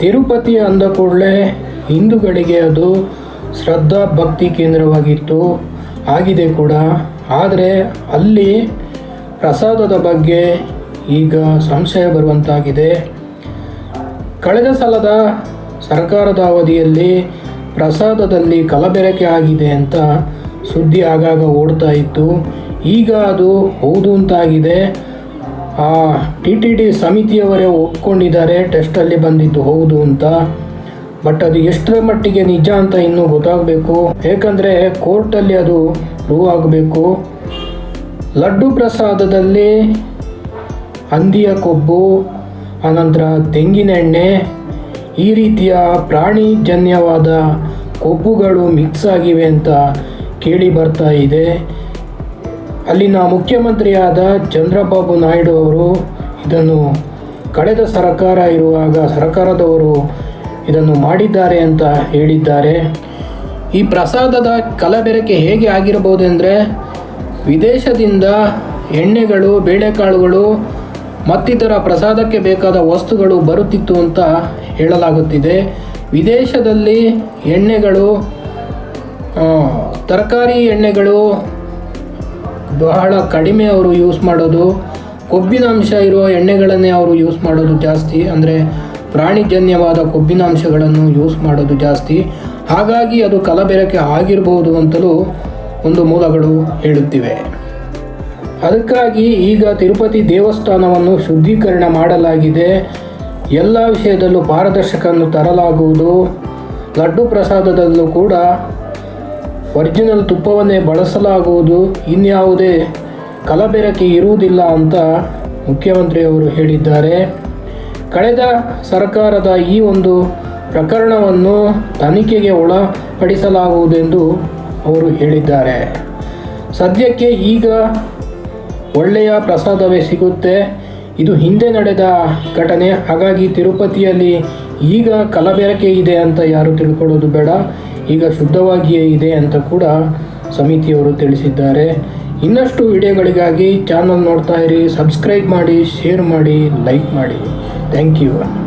ತಿರುಪತಿ ಅಂದ ಕೂಡಲೇ ಹಿಂದೂಗಳಿಗೆ ಅದು ಶ್ರದ್ಧಾ ಭಕ್ತಿ ಕೇಂದ್ರವಾಗಿತ್ತು. ಆಗಿದೆ ಕೂಡ. ಆದರೆ ಅಲ್ಲಿ ಪ್ರಸಾದದ ಬಗ್ಗೆ ಈಗ ಸಂಶಯ ಬರುವಂತಾಗಿದೆ. ಕಳೆದ ಸಲದ ಸರ್ಕಾರದ ಅವಧಿಯಲ್ಲಿ ಪ್ರಸಾದದಲ್ಲಿ ಕಲಬೆರಕೆ ಆಗಿದೆ ಅಂತ ಸುದ್ದಿ ಆಗಾಗ ಓಡ್ತಾ ಇತ್ತು. ಈಗ ಅದು ಹೌದು ಅಂತಾಗಿದೆ ಟಿ ಟಿ ಡಿ ಸಮಿತಿಯವರೇ ಒಪ್ಕೊಂಡಿದ್ದಾರೆ ಟೆಸ್ಟಲ್ಲಿ ಬಂದಿದ್ದು ಹೌದು ಅಂತ. ಬಟ್ ಅದು ಎಷ್ಟರ ಮಟ್ಟಿಗೆ ನಿಜ ಅಂತ ಇನ್ನೂ ಗೊತ್ತಾಗಬೇಕು. ಏಕೆಂದರೆ ಕೋರ್ಟಲ್ಲಿ ಅದು ಪ್ರೂವ್ ಆಗಬೇಕು. ಲಡ್ಡು ಪ್ರಸಾದದಲ್ಲಿ ಹಂದಿಯ ಕೊಬ್ಬು, ಆನಂತರ ತೆಂಗಿನ ಎಣ್ಣೆ, ಈ ರೀತಿಯ ಪ್ರಾಣಿಜನ್ಯವಾದ ಕೊಬ್ಬುಗಳು ಮಿಕ್ಸ್ ಆಗಿವೆ ಅಂತ ಕೇಳಿ ಬರ್ತಾ ಇದೆ. ಅಲ್ಲಿನ ಮುಖ್ಯಮಂತ್ರಿಯಾದ ಚಂದ್ರಬಾಬು ನಾಯ್ಡು ಅವರು ಇದನ್ನು ಕಳೆದ ಸರ್ಕಾರ ಇರುವಾಗ ಸರ್ಕಾರದವರು ಇದನ್ನು ಮಾಡಿದ್ದಾರೆ ಅಂತ ಹೇಳಿದ್ದಾರೆ. ಈ ಪ್ರಸಾದದ ಕಲಬೆರಕೆ ಹೇಗೆ ಆಗಿರಬಹುದೆಂದರೆ, ವಿದೇಶದಿಂದ ಎಣ್ಣೆಗಳು, ಬೇಳೆಕಾಳುಗಳು, ಮತ್ತಿತರ ಪ್ರಸಾದಕ್ಕೆ ಬೇಕಾದ ವಸ್ತುಗಳು ಬರುತ್ತಿತ್ತು ಅಂತ ಹೇಳಲಾಗುತ್ತಿದೆ. ವಿದೇಶದಲ್ಲಿ ಎಣ್ಣೆಗಳು ತರಕಾರಿ ಎಣ್ಣೆಗಳು ಬಹಳ ಕಡಿಮೆ ಅವರು ಯೂಸ್ ಮಾಡೋದು, ಕೊಬ್ಬಿನಾಂಶ ಇರುವ ಎಣ್ಣೆಗಳನ್ನೇ ಅವರು ಯೂಸ್ ಮಾಡೋದು ಜಾಸ್ತಿ, ಅಂದರೆ ಪ್ರಾಣಿಜನ್ಯವಾದ ಕೊಬ್ಬಿನಾಂಶಗಳನ್ನು ಯೂಸ್ ಮಾಡೋದು ಜಾಸ್ತಿ. ಹಾಗಾಗಿ ಅದು ಕಲಬೆರಕೆ ಆಗಿರಬಹುದು ಅಂತಲೂ ಒಂದು ಮೂಲಗಳು ಹೇಳುತ್ತಿವೆ. ಅದಕ್ಕಾಗಿ ಈಗ ತಿರುಪತಿ ದೇವಸ್ಥಾನವನ್ನು ಶುದ್ಧೀಕರಣ ಮಾಡಲಾಗಿದೆ. ಎಲ್ಲ ವಿಷಯದಲ್ಲೂ ಪಾರದರ್ಶಕವನ್ನು ತರಲಾಗುವುದು. ಲಡ್ಡು ಪ್ರಸಾದದಲ್ಲೂ ಕೂಡ ಒರಿಜಿನಲ್ ತುಪ್ಪವನ್ನೇ ಬಳಸಲಾಗುವುದು, ಇನ್ಯಾವುದೇ ಕಲಬೆರಕೆ ಇರುವುದಿಲ್ಲ ಅಂತ ಮುಖ್ಯಮಂತ್ರಿಯವರು ಹೇಳಿದ್ದಾರೆ. ಕಳೆದ ಸರ್ಕಾರದ ಈ ಒಂದು ಪ್ರಕರಣವನ್ನು ತನಿಖೆಗೆ ಒಳಪಡಿಸಲಾಗುವುದೆಂದು ಅವರು ಹೇಳಿದ್ದಾರೆ. ಸದ್ಯಕ್ಕೆ ಈಗ ಒಳ್ಳೆಯ ಪ್ರಸಾದವೇ ಸಿಗುತ್ತೆ. ಇದು ಹಿಂದೆ ನಡೆದ ಘಟನೆ, ಹಾಗಾಗಿ ತಿರುಪತಿಯಲ್ಲಿ ಈಗ ಕಲಬೆರಕೆ ಇದೆ ಅಂತ ಯಾರು ತಿಳ್ಕೊಳ್ಳೋದು ಬೇಡ. ಈಗ ಶುದ್ಧವಾಗಿಯೇ ಇದೆ ಅಂತ ಕೂಡ ಸಮಿತಿಯವರು ತಿಳಿಸಿದ್ದಾರೆ. ಇನ್ನಷ್ಟು ವಿಡಿಯೋಗಳಿಗಾಗಿ ಚಾನಲ್ ನೋಡ್ತಾ ಇರಿ, ಸಬ್ಸ್ಕ್ರೈಬ್ ಮಾಡಿ, ಶೇರ್ ಮಾಡಿ, ಲೈಕ್ ಮಾಡಿ. Thank you.